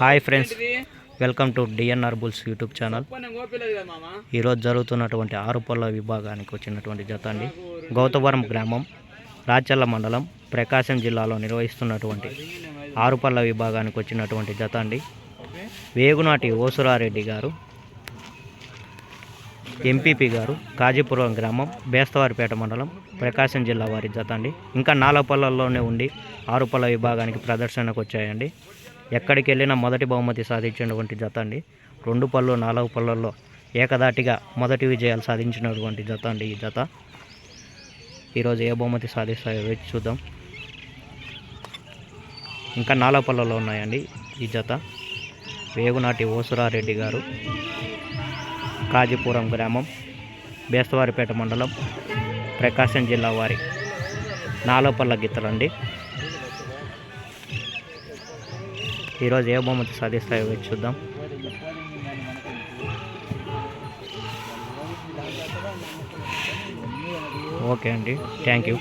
Hi friends welcome to DNR bulls YouTube channel. ఈరోజు జరుగుతున్నటువంటి ఆరు పళ్ళ విభాగానికి వచ్చినటువంటి జత అండి. గౌతవరం గ్రామం రాచల్ల మండలం ప్రకాశం జిల్లాలో నిర్వహిస్తున్నటువంటి ఆరుపల్ల విభాగానికి వచ్చినటువంటి జత అండి. వేగునాటి ఓసురారెడ్డి గారు ఎంపీపీ గారు కాజీపురం గ్రామం బేస్తవారిపేట మండలం ప్రకాశం జిల్లా వారి జత అండి. ఇంకా నాలుగు పళ్ళల్లోనే ఉండి ఆరు పళ్ళ విభాగానికి ప్రదర్శనకు వచ్చాయండి. ఎక్కడికి వెళ్ళినా మొదటి బహుమతి సాధించినటువంటి జత అండి రెండు పళ్ళు నాలుగు పళ్ళల్లో ఏకదాటిగా మొదటి విజయాలు సాధించినటువంటి జత అండి ఈ జత. ఈరోజు ఏ బహుమతి సాధిస్తాయో వేచి చూద్దాం. ఇంకా నాలుగు పళ్ళలో ఉన్నాయండి ఈ జత. వేగునాటి ఓసురారెడ్డి గారు కాజీపురం గ్రామం బేస్తవారిపేట మండలం ప్రకాశం జిల్లా వారి నాలుగు పళ్ళ గీతలండి ఈరోజు ఏ బహుమతి సాధిస్తాయో వేచి చూద్దాం. ఓకే అండి. Thank you.